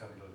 감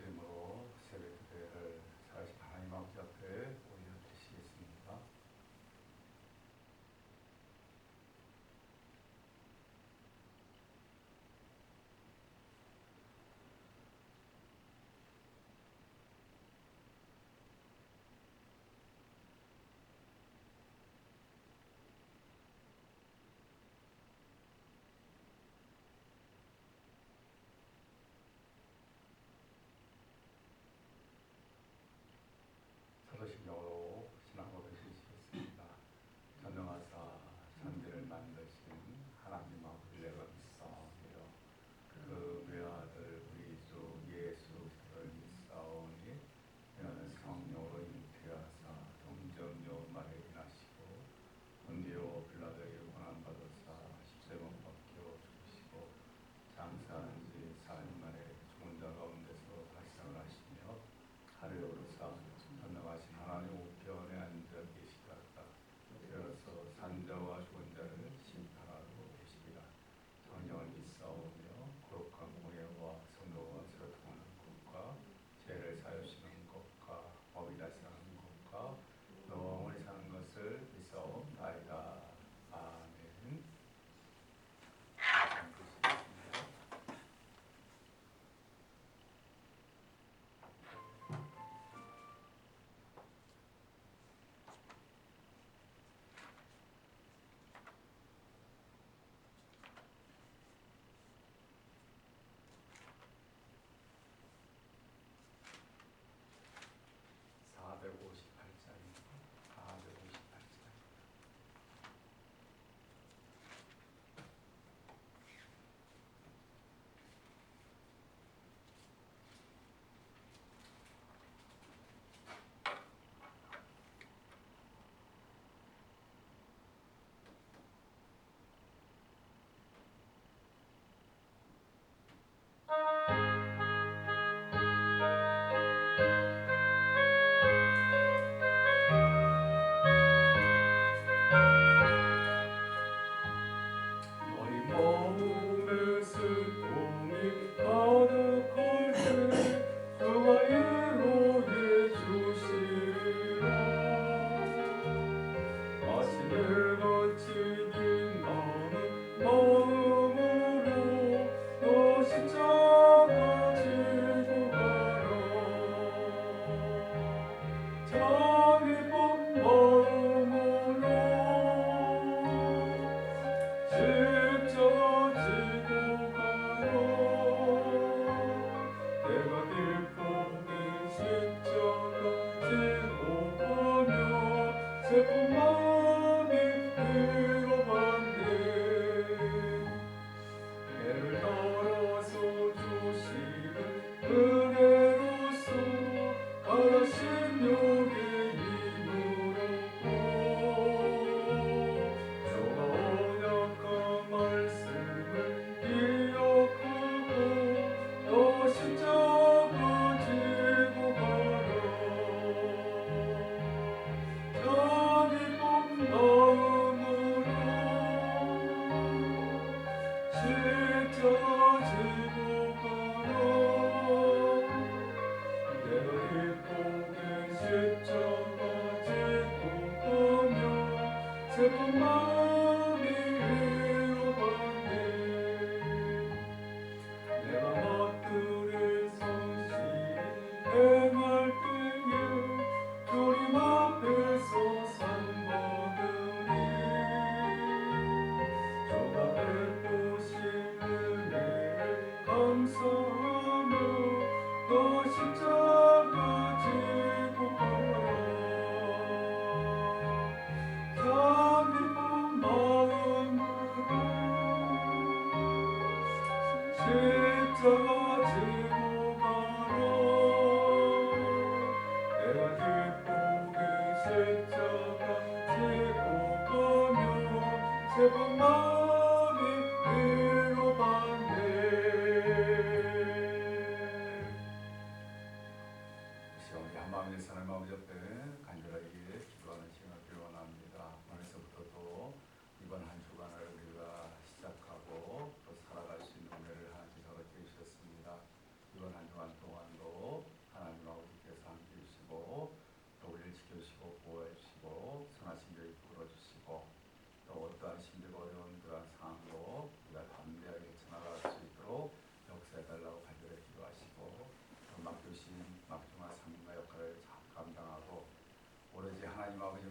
십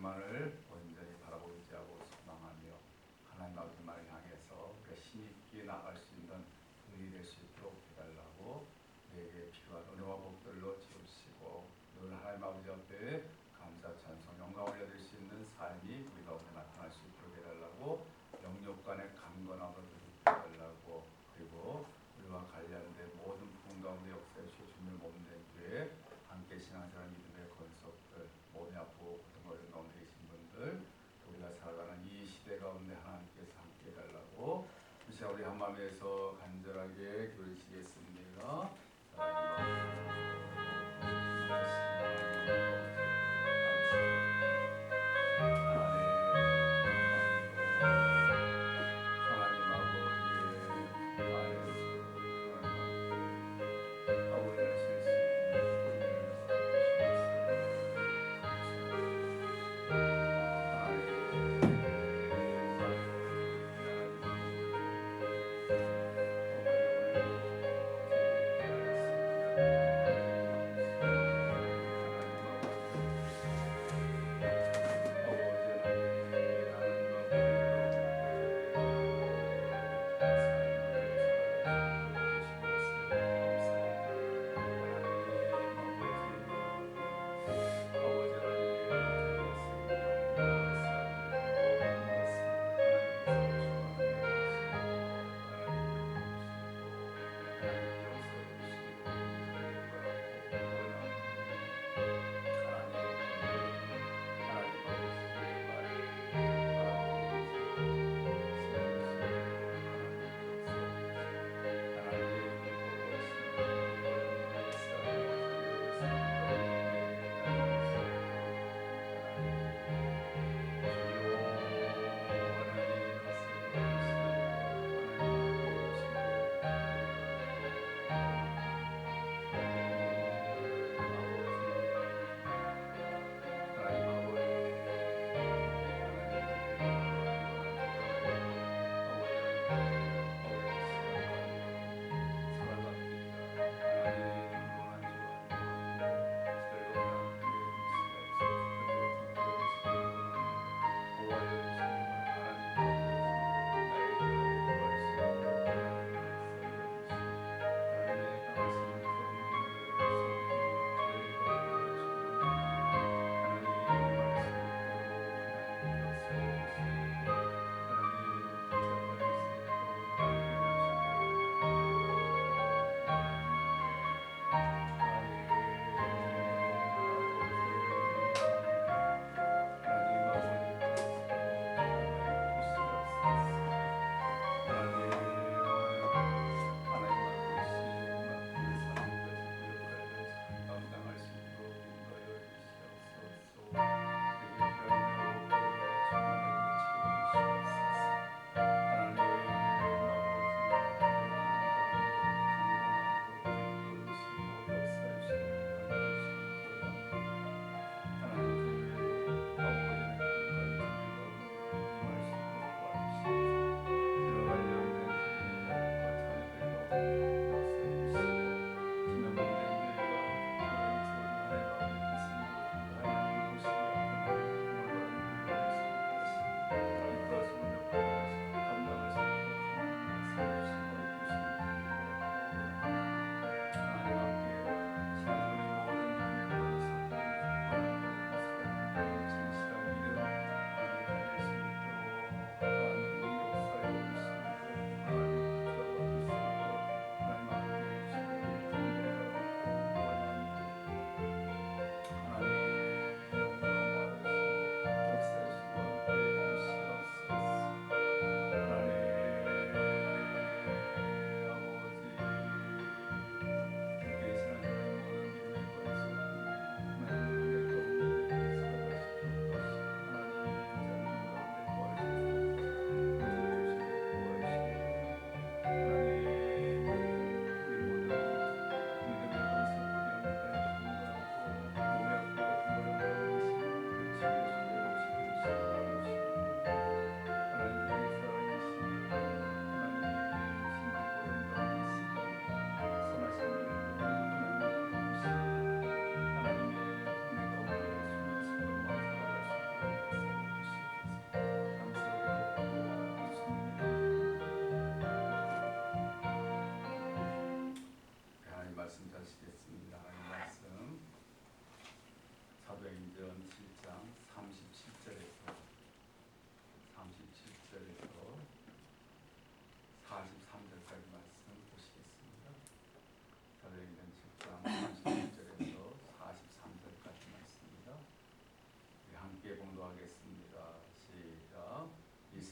i'm tomorrow.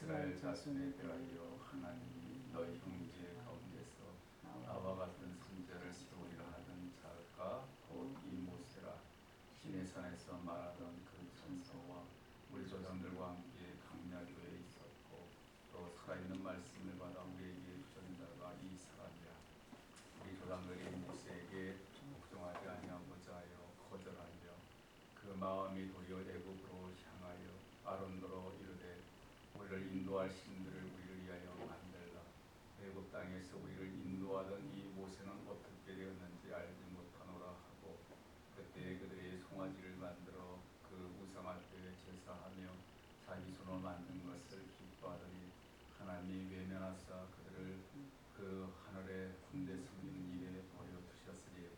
말씀에 대하여 하나님이 너희 형제 가운데서 나와 같은 선자를 세우리라 하던 자가 곧 이 모세라. 시내산에서 말하던 그 천사와 우리 조상들과 함께 강야교에 있었고 또 살아있는 말씀을 받아 우리에게 주신 자가 이 사람이라 우리 조상들이 모세에게 복종하지 아니하고자 하여 거절하며 그 마음이 도리어 애굽으로 향하여 아론더러 이르되 우리를 인도할 신들을 우리를 위하여 만들라 애굽 땅에서 우리를 인도하던 이 모세는 어떻게 되었는지 알지 못하노라 하고 그때 그들이 송아지를 만들어 그 우상 앞에 제사하며 자기 손으로 만든 것을 기뻐하더니 하나님이 외면하사 그들을 그 하늘의 군대 섬기는 일에 버려 두셨으니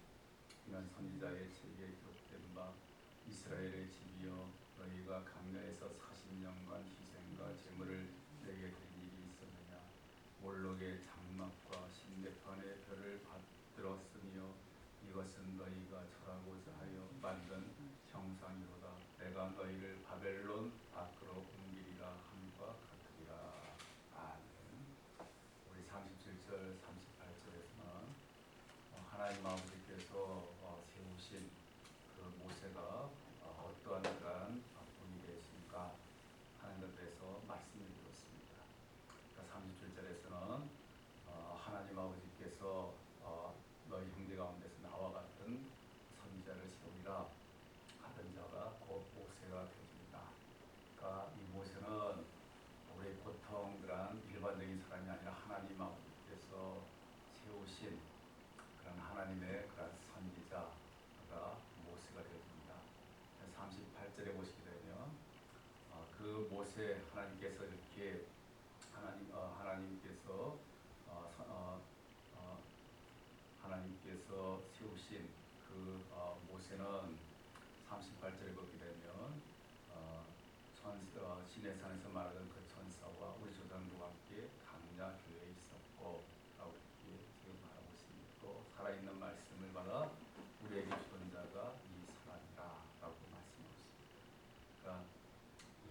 이는 선지자의 책에 기록된 바 이스라엘의 집이여 강야에서 40년간 희생과 제물을 내게 드린 일이 있었느냐 몰록의 장막과 신대판의 별을 받들었으며 이것은 너희가 절하고자 하여 만든 형상이로다 내가 너희를 바벨론 밖으로 옮기리라 함과 같으리라 아멘 우리 37절 38절에서는 어, 하나님 아버지께서 어, 세우신 그 모세가 어, 어떠한 그러한 어, 분이 되십니까 하는 것에 대해서 말씀을 드렸습니다. 그러니까 37절에서는 어, 하나님 아버지께서 어, 너희 형제 가운데서 나와 같은 선지자를 세우리라 하던 자가 곧 모세가 되십니다. 그러니까 이 모세는 우리 보통 그런 일반적인 사람이 아니라 하나님 아버지께서 세우신 그런 하나님의 그런 선지자가 모세가 되어집니다. 38절에 보시게 되면 어, 그 모세 하나님께서 이렇게 하나님 어, 하나님께서 어, 서- 어, 어, 하나님께서 세우신 그 어, 모세는 38절에 보게 되면 어, 천, 어, 시내산에서 말하던 그 천사와 우리 조상들과 함께 강야 교회에 있었고 라고 이렇게 지금 말하고 있습니다. 또 살아있는 말씀을 받아 우리에게 주던 자가 이 사람이라 라고 말씀하고 있습니다. 그러니까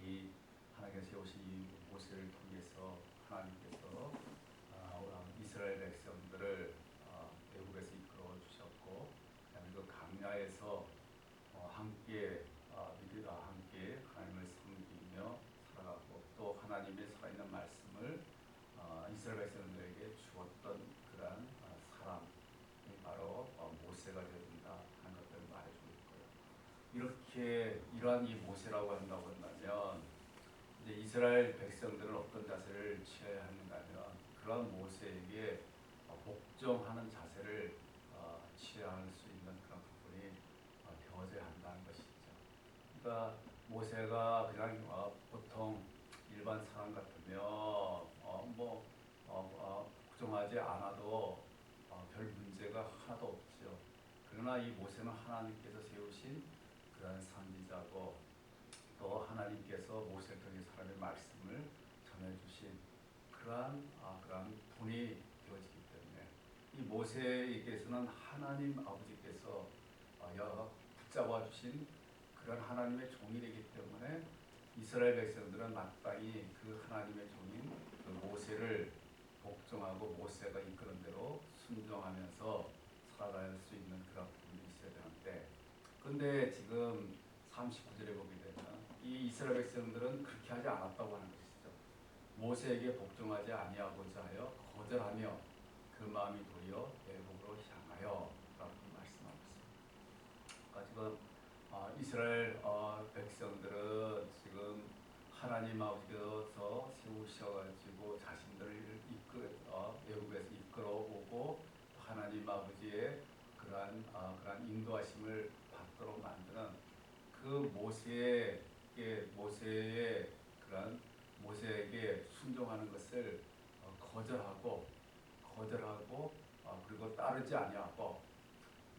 이 하나님께서 세우신 이 모세를 통해서 하나님께서 아, 어, 이스라엘 백성들을 어, 애국에서 이끌어 주셨고 그다음에 그 강야에서 어, 함께 어, 믿으 아, 함께 하나님을 섬기며 살아가고 또 하나님의 살아있는 말씀을 어, 이스라엘 백성들에게 주었던 그러한 어, 사람이 바로 어, 모세가 되어준다 하는 것들을 말해주고 있고요. 이렇게 이러한 이 모세라고 한다고 한다면 이제 이스라엘 백성들은 어떤 자세를 취해야 하는가 하면 그러한 모세에게 어, 복종하는 자세를 어, 취할 수 있는 그런 부분이 어, 되어져야 한다는 것이죠. 그러니까 모세가 그냥 어, 보통 일반 사람 같으면 어, 뭐 복종하지 않아도 어, 별 문제가 하나도 없죠. 그러나 이 모세는 하나님께서 세우신 그러한 선지자고 또 하나님께서 모세를 통해 사람의 말씀을 전해주신 그러한 아, 그러한 분이 되어지기 때문에 이 모세에게서는 하나님 아버지께서 어, 여- 붙잡아 주신 그런 하나님의 종이 되기 때문에 이스라엘 백성들은 마땅히 그 하나님의 종인 그 모세를 복종하고 모세가 이끄는 대로 순종하면서 살아갈 수 있는 그런 부분이 있어야 되는데 근데 지금 39절에 보게 되면 이 이스라엘 백성들은 그렇게 하지 않았다고 하는 것이죠. 모세에게 복종하지 아니하고자 하여 거절하며 그 마음이 도리어 애국으로 향하여 라고 말씀하고 있습니다. 그러니까 지금 어, 이스라엘 어, 백성들은 지금 하나님 아버지께서 세우셔가지고 자신들을 이끌 어, 외국에서 이끌어오고 하나님 아버지의 그러한 어, 그러한 인도하심을 받도록 만드는 그 모세에게 모세의 그러한 모세에게 순종하는 것을 어, 거절하고 거절하고 어, 그리고 따르지 아니하고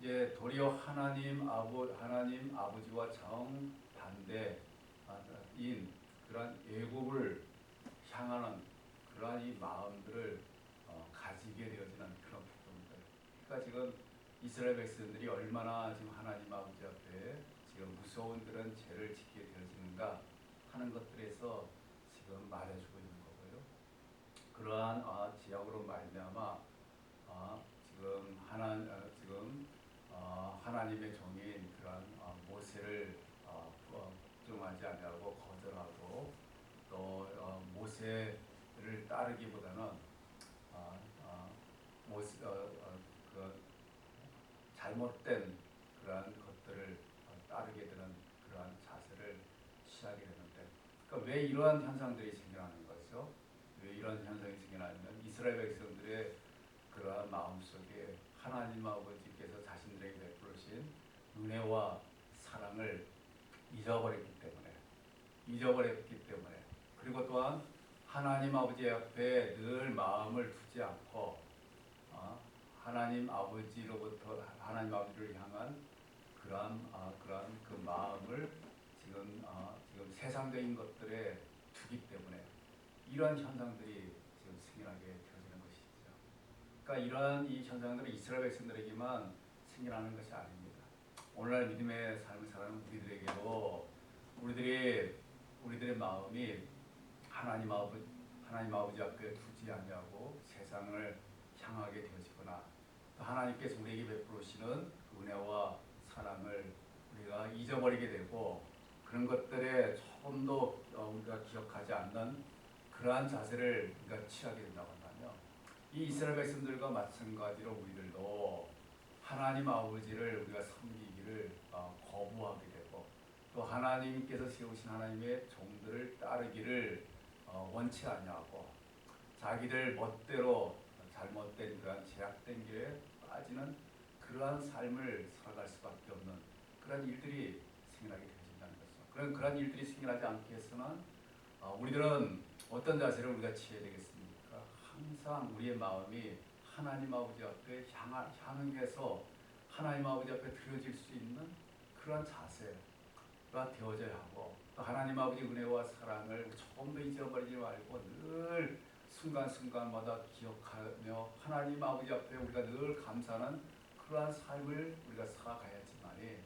이제 도리어 하나님 아버 하나님 아버지와 정 반대인 그러한 애굽을 향하는 그러한 이 마음들을 어, 가지게 되어지는 그런 부분들. 그러니까 지금 이스라엘 백성들이 얼마나 지금 하나님 아버지 앞에 지금 무서운 그런 죄를 짓게 되어지는가 하는 것들에서 지금 말해주고 있는 거고요. 그러한 아, 지역으로 말미암아 아, 지금 하나 어, 지금 어, 하나님의 종인 그러한 어, 모세를 걱정하지 아니하고 거절하고 또 어, 모세를 따르기보다는 어, 어, 모세 어, 어, 그 잘못된 그러한 것들을 어, 따르게 되는 그러한 자세를 취하게 되는데 그러니까 왜 이러한 현상들이 생겨나는 거죠? 왜 이런 현상이 생겨나냐면 이스라엘 백성들의 그러한 마음속에 하나님 아버지께서 자신들에게 베풀으신 은혜와 사랑을 잊어버렸기 때문에 잊어버렸기 때문에 그리고 또한 하나님 아버지 앞에 늘 마음을 두지 않고 어, 하나님 아버지로부터 하나님 아버지를 향한 그러한 아, 그러한 그 마음을 지금 어, 지금 세상적인 것들에 두기 때문에 이러한 현상들이 지금 생겨나게 되어지는 것이죠. 그러니까 이러한 이 현상들은 이스라엘 백성들에게만 생겨나는 것이 아닙니다. 오늘날 믿음의 삶을 살아가는 우리들에게도 우리들이 우리들의 마음이 하나님 아버지 하나님 아버지 앞에 두지 아니하고 세상을 향하게 또 하나님께서 우리에게 베풀으시는 그 은혜와 사랑을 우리가 잊어버리게 되고 그런 것들에 조금도 어, 우리가 기억하지 않는 그러한 자세를 우리가 취하게 된다고 한다면 이 이스라엘 백성들과 마찬가지로 우리들도 하나님 아버지를 우리가 섬기기를 어, 거부하게 되고 또 하나님께서 세우신 하나님의 종들을 따르기를 어, 원치 아니하고 자기들 멋대로 잘못된 그러한 제약된 길 에 빠지는 그러한 삶을 살아갈 수밖에 없는 그런 일들이 생겨나게 되어진다는 것이죠. 그런 그런 일들이 생겨나지 않게 해서는 어, 우리들은 어떤 자세를 우리가 취해야 되겠습니까? 항상 우리의 마음이 하나님 아버지 앞에 향하, 향해서 하나님 아버지 앞에 드려질 수 있는 그런 자세가 되어져야 하고 또 하나님 아버지 은혜와 사랑을 조금도 잊어버리지 말고 늘 순간순간마다 기억하며 하나님 아버지 앞에 우리가 늘 감사하는 그러한 삶을 우리가 살아가야지만이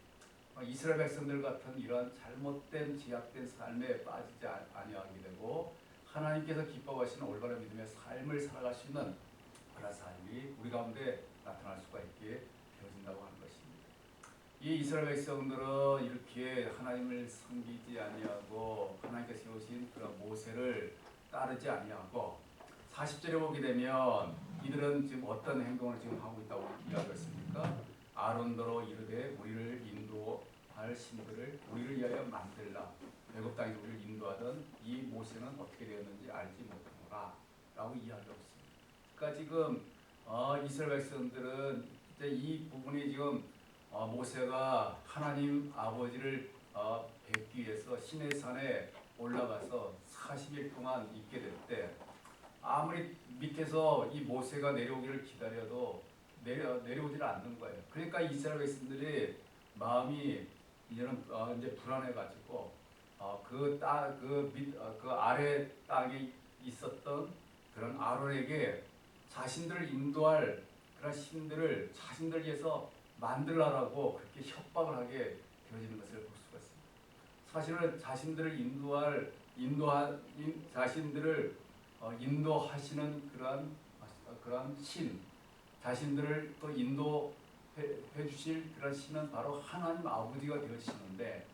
어, 이스라엘 백성들 같은 이러한 잘못된 제약된 삶에 빠지지 아- 아니하게 되고 하나님께서 기뻐하시는 올바른 믿음의 삶을 살아갈 수 있는 그런 삶이 우리 가운데 나타날 수가 있게 되어진다고 하는 것입니다. 이 이스라엘 백성들은 이렇게 하나님을 섬기지 아니하고 하나님께서 세우신 그런 모세를 따르지 아니하고 40절에 보게 되면 이들은 지금 어떤 행동을 지금 하고 있다고 이야기했습니까? 아론더로 이르되 우리를 인도할 신들을 우리를 위하여 만들라. 애굽 땅에서 우리를 인도하던 이 모세는 어떻게 되었는지 알지 못하노라. 라고 이야기하고 있습니다. 그러니까 지금 어, 이스라엘 백성들은 이제 이 부분이 지금 어, 모세가 하나님 아버지를 어, 뵙기 위해서 시내 산에 올라가서 40일 동안 있게 될 때 아무리 밑에서 이 모세가 내려오기를 기다려도 내려 내려오질 않는 거예요. 그러니까 이스라엘 백성들이 마음이 이제는 어, 이제 불안해 가지고 어, 그땅그밑그 그 아래 땅에 있었던 그런 아론에게 자신들을 인도할 그런 신들을 자신들 위해서 만들라라고 그렇게 협박을 하게 되어지는 것을 볼 수가 있습니다. 사실은 자신들을 인도할 인도한 인, 자신들을 어, 인도하시는 그러한 어, 그러한 신 자신들을 또 인도해 주실 그런 신은 바로 하나님 아버지가 되시는데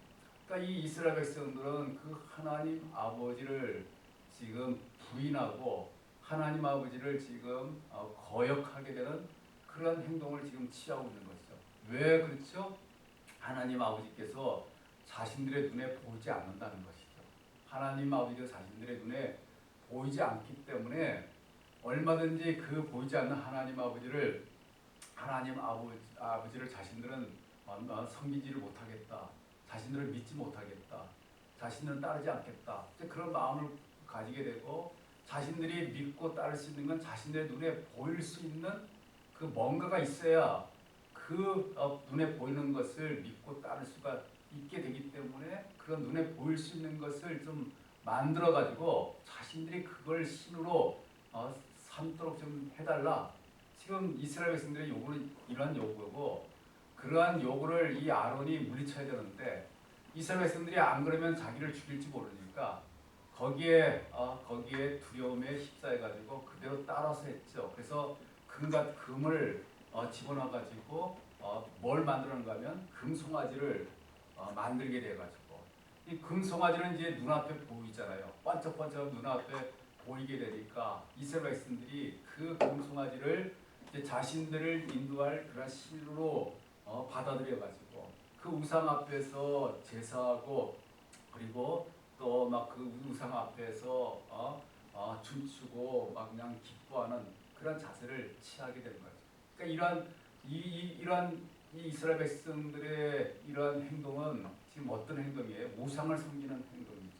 그러니까 이 이스라엘 백성들은 그 하나님 아버지를 지금 부인하고 하나님 아버지를 지금 어, 거역하게 되는 그런 행동을 지금 취하고 있는 것이죠. 왜 그렇죠? 하나님 아버지께서 자신들의 눈에 보이지 않는다는 것이죠. 하나님 아버지가 자신들의 눈에 보이지 않기 때문에 얼마든지 그 보이지 않는 하나님 아버지를 하나님 아버지, 아버지를 자신들은 어, 어, 섬기지를 못하겠다. 자신들을 믿지 못하겠다. 자신들은 따르지 않겠다. 그런 마음을 가지게 되고 자신들이 믿고 따를 수 있는 건 자신들의 눈에 보일 수 있는 그 뭔가가 있어야 그 어, 눈에 보이는 것을 믿고 따를 수가 있게 되기 때문에 그런 눈에 보일 수 있는 것을 좀 만들어 가지고 자신들이 그걸 신으로 어, 삼도록 좀 해달라. 지금 이스라엘 백성들의 요구는 이러한 요구고 그러한 요구를 이 아론이 물리쳐야 되는데 이스라엘 백성들이 안 그러면 자기를 죽일지 모르니까 거기에 어, 거기에 두려움에 휩싸여 가지고 그대로 따라서 했죠. 그래서 금과 금을 어, 집어넣어 가지고 어, 뭘 만들었는가 하면 금송아지를 어, 만들게 돼 가지고 이 금송아지는 이제 눈앞에 보이잖아요. 반짝반짝 눈앞에 보이게 되니까 이스라엘 백성들이 그 금송아지를 자신들을 인도할 그런 신으로 어, 받아들여 가지고 그 우상 앞에서 제사하고 그리고 또 막 그 우상 앞에서 어, 어, 춤추고 막 그냥 기뻐하는 그런 자세를 취하게 되는 거죠. 그러니까 이러한 이, 이 이러한 이 이스라엘 백성들의 이러한 행동은 지금 어떤 행동이에요? 우상을 섬기는 행동이죠.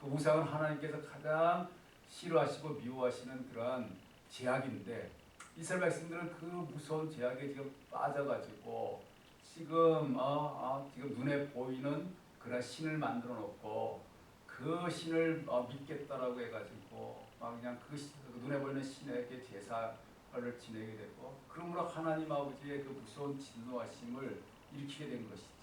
그 우상은 하나님께서 가장 싫어하시고 미워하시는 그러한 제약인데 이스라엘 백성들은 그 무서운 제약에 지금 빠져가지고 지금 어, 어, 지금 눈에 보이는 그런 신을 만들어 놓고 그 신을 어, 믿겠다라고 해가지고 막 그냥 그, 신- 그 눈에 보이는 신에게 제사를 지내게 되고 그러므로 하나님 아버지의 그 무서운 진노하심을 일으키게 된 것이죠.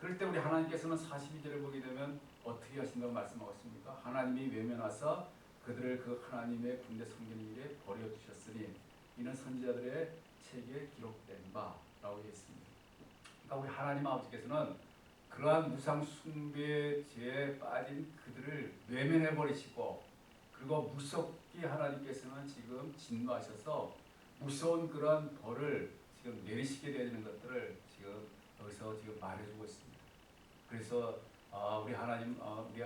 그럴 때 우리 하나님께서는 42절을 보게 되면 어떻게 하신다고 말씀하셨습니까? 하나님이 외면하사 그들을 그 하나님의 군대 섬기는 일에 버려 두셨으니 이는 선지자들의 책에 기록된 바라고 했습니다. 그러니까 우리 하나님 아버지께서는 그러한 무상 숭배의 죄에 빠진 그들을 외면해 버리시고 그리고 무섭게 하나님께서는 지금 진노하셔서 무서운 그런 벌을 지금 내리시게 되는 것들을 지금 여기서 지금 말해주고 있습니다. 그래서 아, 우리 하나님 어, 우리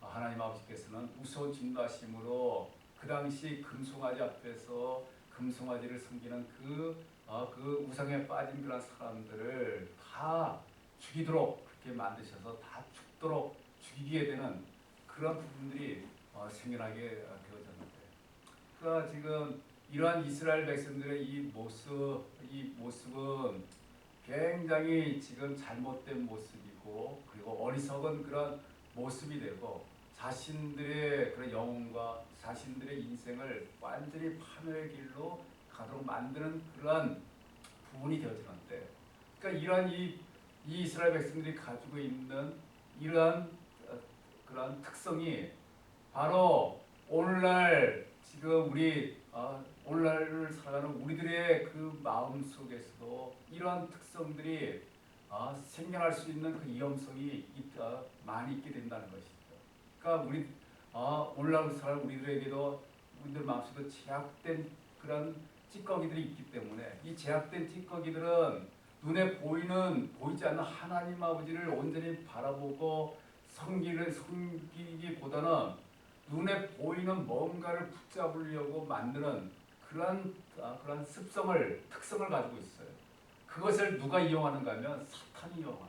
하나님 아버지께서는 무서운 진노하심으로 그 당시 금송아지 앞에서 금송아지를 섬기는 그, 어, 그 우상에 빠진 그런 사람들을 다 죽이도록 그렇게 만드셔서 다 죽도록 죽이게 되는 그런 부분들이 어, 생겨나게 어, 되어졌는데. 그러니까 지금 이러한 이스라엘 백성들의 이 모습 이 모습은 굉장히 지금 잘못된 모습이 고 그리고 어리석은 그런 모습이 되고 자신들의 그런 영혼과 자신들의 인생을 완전히 파멸의 길로 가도록 만드는 그러한 부분이 되어지는데 그러니까 이러한 이, 이 이스라엘 백성들이 가지고 있는 이러한 어, 그런 특성이 바로 오늘날 지금 우리 어, 오늘날을 살아가는 우리들의 그 마음 속에서도 이러한 특성들이 어, 생겨날 수 있는 그 위험성이 있, 어, 많이 있게 된다는 것이죠. 그러니까 우리 어, 오늘날 살아가는 우리들에게도 우리들 마음속에 제약된 그런 찌꺼기들이 있기 때문에 이 제약된 찌꺼기들은 눈에 보이는 보이지 않는 하나님 아버지를 온전히 바라보고 섬기를 섬기기보다는 눈에 보이는 뭔가를 붙잡으려고 만드는 그런 아, 그런 습성을 특성을 가지고 있어요. 그것을 누가 이용하는가 하면 사탄이 이용합니다.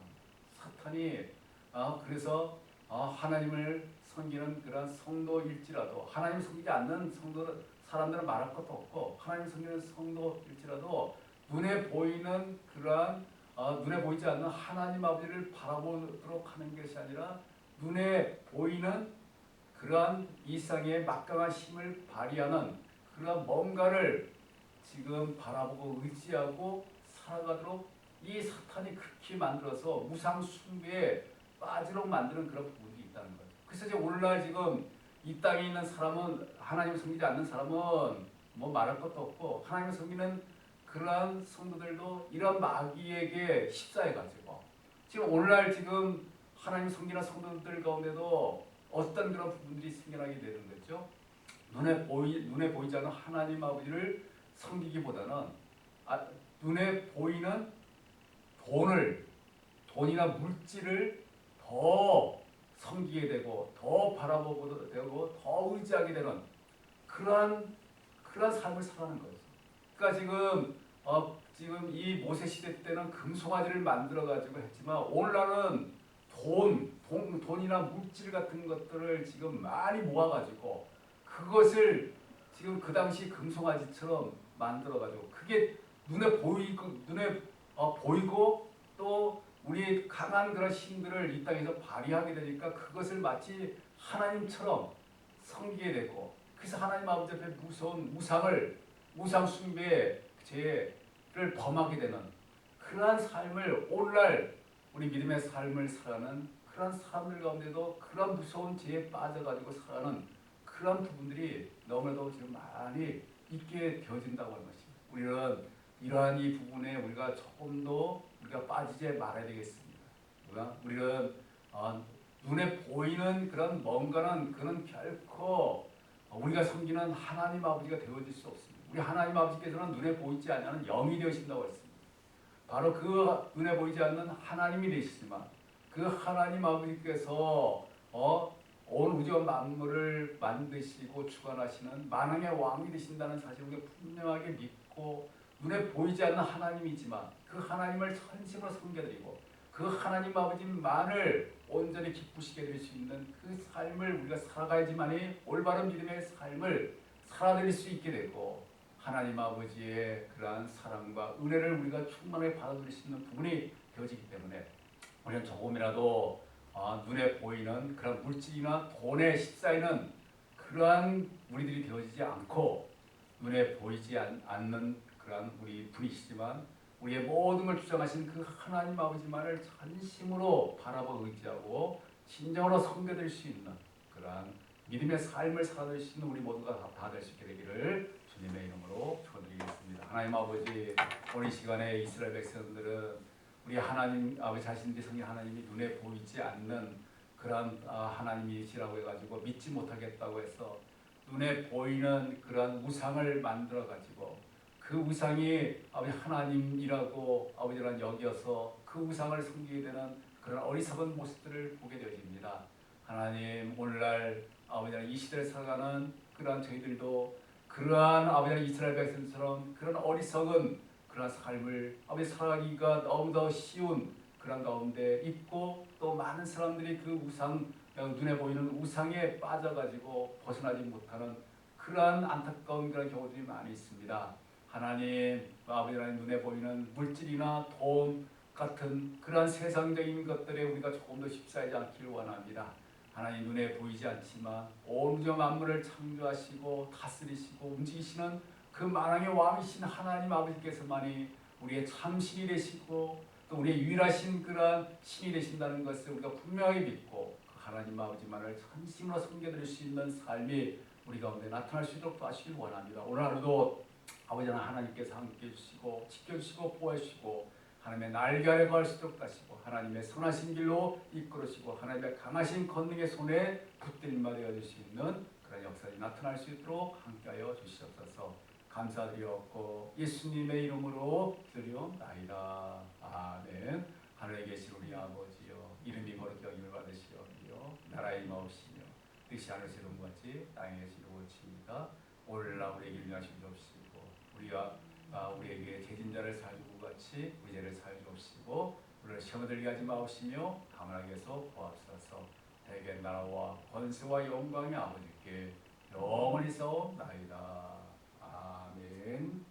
사탄이 아, 그래서 아, 하나님을 섬기는 그런 성도일지라도 하나님 섬기지 않는 성도 사람들은 말할 것도 없고 하나님 섬기는 성도일지라도 눈에 보이는 그러한 어, 눈에 보이지 않는 하나님 아버지를 바라보도록 하는 것이 아니라 눈에 보이는 그러한 이상의 막강한 힘을 발휘하는 그러한 뭔가를 지금 바라보고 의지하고 살아가도록 이 사탄이 그렇게 만들어서 우상 숭배에 빠지도록 만드는 그런 부분이 있다는 거예요. 그래서 이제 오늘날 지금 이 땅에 있는 사람은 하나님을 섬기지 않는 사람은 뭐 말할 것도 없고 하나님을 섬기는 그러한 성도들도 이런 마귀에게 휩싸여 가지고 지금 오늘날 지금 하나님 섬기는 성도들 가운데도 어떤 그런 부분들이 생겨나게 되는 거죠. 눈에 보이 눈에 보이지 않는 하나님 아버지를 섬기기보다는 아, 눈에 보이는 돈을 돈이나 물질을 더 섬기게 되고 더 바라보고 되고 더 의지하게 되는 그러한 그러한 삶을 살아가는 거죠. 그러니까 지금 어 지금 이 모세 시대 때는 금송아지를 만들어 가지고 했지만 오늘날은 돈, 돈 돈이나 물질 같은 것들을 지금 많이 모아 가지고 그것을 지금 그 당시 금송아지처럼 만들어 가지고 그게 눈에 보이고 눈에 어, 보이고 또 우리 강한 그런 힘들을 이 땅에서 발휘하게 되니까 그것을 마치 하나님처럼 섬기게 되고 그래서 하나님 아버지 앞에 무서운 우상을 우상 숭배의 죄를 범하게 되는 그러한 삶을 오늘날 우리 믿음의 삶을 살아가는 그런 사람들 가운데도 그런 무서운 죄에 빠져가지고 살아가는 그런 부분들이 너무나도 지금 많이 있게 되어진다고 하는 것입니다. 우리는 이러한 이 부분에 우리가 조금 더 우리가 빠지지 말아야 되겠습니다. 우리가 우리는 어, 눈에 보이는 그런 뭔가는 그는 결코 우리가 섬기는 하나님 아버지가 되어질 수 없습니다. 우리 하나님 아버지께서는 눈에 보이지 않는 영이 되신다고 했습니다. 바로 그 눈에 보이지 않는 하나님이 되시지만 그 하나님 아버지께서 어, 온 우주 만물을 만드시고 주관하시는 만왕의 왕이 되신다는 사실을 분명하게 믿고 눈에 보이지 않는 하나님이지만 그 하나님을 전심으로 섬겨드리고 그 하나님 아버지만을 온전히 기쁘시게 될수 있는 그 삶을 우리가 살아가야지만이 올바른 믿음의 삶을 살아드릴 수 있게 되고 하나님 아버지의 그러한 사랑과 은혜를 우리가 충만하게 받아들일 수 있는 부분이 되어지기 때문에 우리는 조금이라도 아, 눈에 보이는 그런 물질이나 돈에 휩싸이는 그러한 우리들이 되어지지 않고 눈에 보이지 않, 않는 그러한 우리 분이시지만 우리의 모든 걸 주장하신 그 하나님 아버지만을 전심으로 바라보고 의지하고 진정으로 섬겨드릴 수 있는 그러한 믿음의 삶을 살아낼 수 있는 우리 모두가 다 될 수 있게 되기를 주님의 이름으로 축원드리겠습니다. 하나님 아버지 오늘 이 시간에 이스라엘 백성들은 우리 하나님 아버지 자신들이 성인 하나님이 눈에 보이지 않는 그러한 아, 하나님이시라고 해가지고 믿지 못하겠다고 해서 눈에 보이는 그러한 우상을 만들어 가지고 그 우상이 아버지 하나님이라고 아버지란 여기어서 그 우상을 섬기게 되는 그런 어리석은 모습들을 보게 되어집니다. 하나님 오늘날 아버지랑 이 시대를 살아가는 그러한 저희들도 그러한 아버지랑 이스라엘 백성처럼 그런 어리석은 그러한 삶을 아버지 살아가기가 너무더 쉬운 그런 가운데 있고 또 많은 사람들이 그 우상 눈에 보이는 우상에 빠져가지고 벗어나지 못하는 그러한 안타까운 그런 경우들이 많이 있습니다. 하나님 아버지 하나님 눈에 보이는 물질이나 돈 같은 그러한 세상적인 것들에 우리가 조금 더 휩싸이지 않기를 원합니다. 하나님 눈에 보이지 않지만 온 우주 만물을 창조하시고 다스리시고 움직이시는 그 만왕의 왕이신 하나님 아버지께서만이 우리의 참 신이 되시고 또 우리의 유일하신 그러한 신이 되신다는 것을 우리가 분명히 믿고 그 하나님 아버지만을 전심으로 섬겨드릴 수 있는 삶이 우리 가운데 나타날 수 있도록 도와주시길 원합니다. 오늘 하루도 아버지 하나님께서 함께 해주시고 지켜주시고 보호해주시고 하나님의 날개 아래 수 있도록 하시고 하나님의 선하신 길로 이끌으시고 하나님의 강하신 권능의 손에 붙들림마 되어 줄수 있는 그런 역사가 나타날 수 있도록 함께하여 주시옵소서. 감사드리옵고 예수님의 이름으로 드리옵나이다. 아멘. 하늘에 계신 우리 아버지여 이름이 거룩히 여김을 받으시옵며 나라의 임하옵시며 뜻이 하늘에서 이룬 같이 땅에서 이루어집니다 오늘날 우리에게 일하시 주옵시고 우리가 아, 우리에게 죄진자를 살주고 같이 우리 죄를 살주옵시고 우리를 시험에 들게 하지 마옵시며 가만하게 해서 보옵소서 대개 나라와 권세와 영광이 아버지께 영원히 싸움나이다. 아멘